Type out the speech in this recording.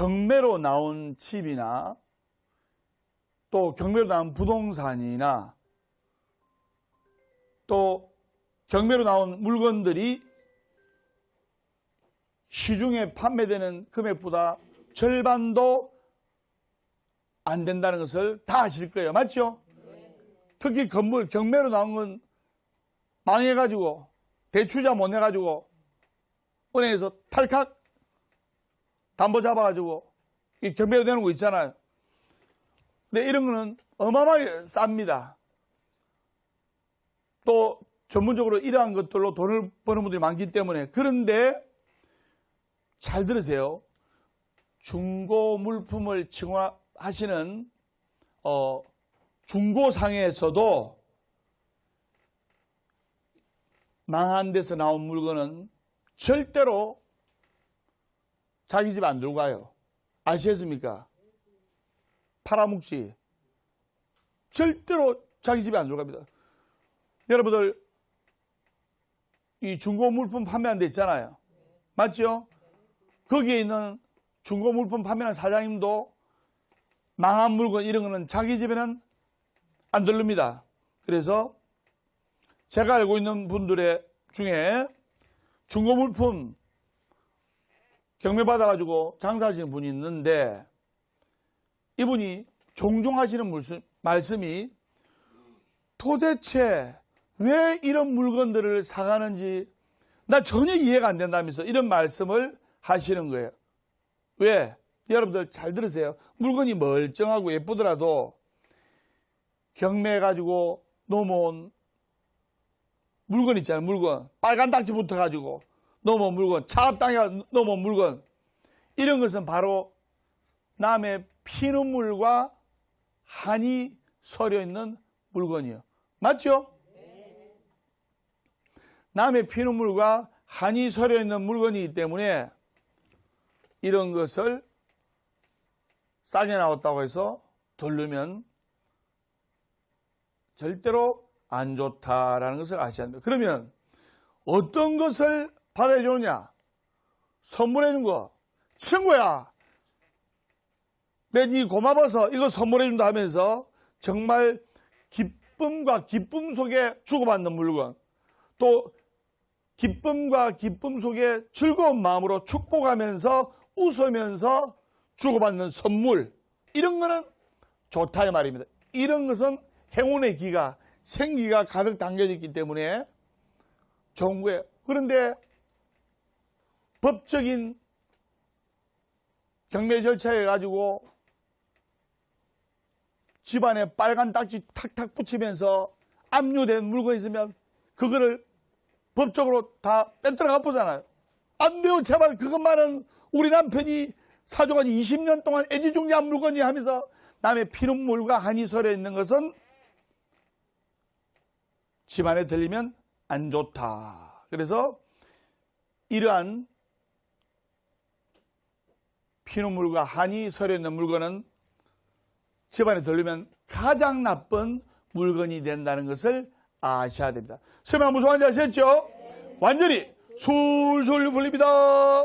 경매로 나온 집이나 또 경매로 나온 부동산이나 또 경매로 나온 물건들이 시중에 판매되는 금액보다 절반도 안 된다는 것을 다 아실 거예요. 맞죠? 특히 건물 경매로 나온 건 망해가지고 대출자 못 내가지고 은행에서 탈칵 담보 잡아가지고 이 경매로 되는 거 있잖아요. 근데 이런 거는 어마어마하게 쌉니다. 또 전문적으로 이러한 것들로 돈을 버는 분들이 많기 때문에 그런데 잘 들으세요. 중고 물품을 증화하시는 어, 중고상에서도 망한 데서 나온 물건은 절대로 자기 집 안 들고 가요. 아시겠습니까? 팔아묵지. 절대로 자기 집에 안 들고 갑니다. 여러분들, 이 중고 물품 판매하는 데 있잖아요. 맞죠? 거기에 있는 중고 물품 판매하는 사장님도 망한 물건 이런 거는 자기 집에는 안 들릅니다. 그래서 제가 알고 있는 분들의 중에 중고 물품 경매 받아가지고 장사하시는 분이 있는데 이분이 종종 하시는 말씀이 도대체 왜 이런 물건들을 사가는지 나 전혀 이해가 안 된다면서 이런 말씀을 하시는 거예요. 왜? 여러분들 잘 들으세요. 물건이 멀쩡하고 예쁘더라도 경매해 가지고 넘어온 물건 있잖아요. 물건 빨간 딱지 붙어 가지고 넘어온 물건 차압당해 넘어온 물건 이런 것은 바로 남의 피눈물과 한이 서려 있는 물건이요. 맞죠? 남의 피눈물과 한이 서려 있는 물건이기 때문에 이런 것을 싸게 나왔다고 해서 돌르면 절대로 안 좋다라는 것을 아셔야 합니다. 그러면 어떤 것을 받아야 좋으냐? 선물해 준 거. 친구야, 내니 고마워서 이거 선물해 준다 하면서 정말 기쁨과 기쁨 속에 주고받는 물건. 또 기쁨과 기쁨 속에 즐거운 마음으로 축복하면서 웃으면서 주고받는 선물. 이런 거는 좋다 이 말입니다. 이런 것은 행운의 기가 생기가 가득 담겨져 있기 때문에 좋은 거예요. 그런데 법적인 경매 절차해 가지고 집안에 빨간 딱지 탁탁 붙이면서 압류된 물건이 있으면 그거를 법적으로 다 빼들어가 보잖아요. 안 돼요. 제발 그것만은 우리 남편이 사줘가지고 20년 동안 애지중지한 물건이 하면서 남의 피눈물과 한이 서려 있는 것은 집안에 들리면 안 좋다. 그래서 이러한 피눈물과 한이 서려 있는 물건은 집안에 들리면 가장 나쁜 물건이 된다는 것을 아셔야 됩니다. 설명 무슨 말인지 아셨죠? 완전히 술술 풀립니다.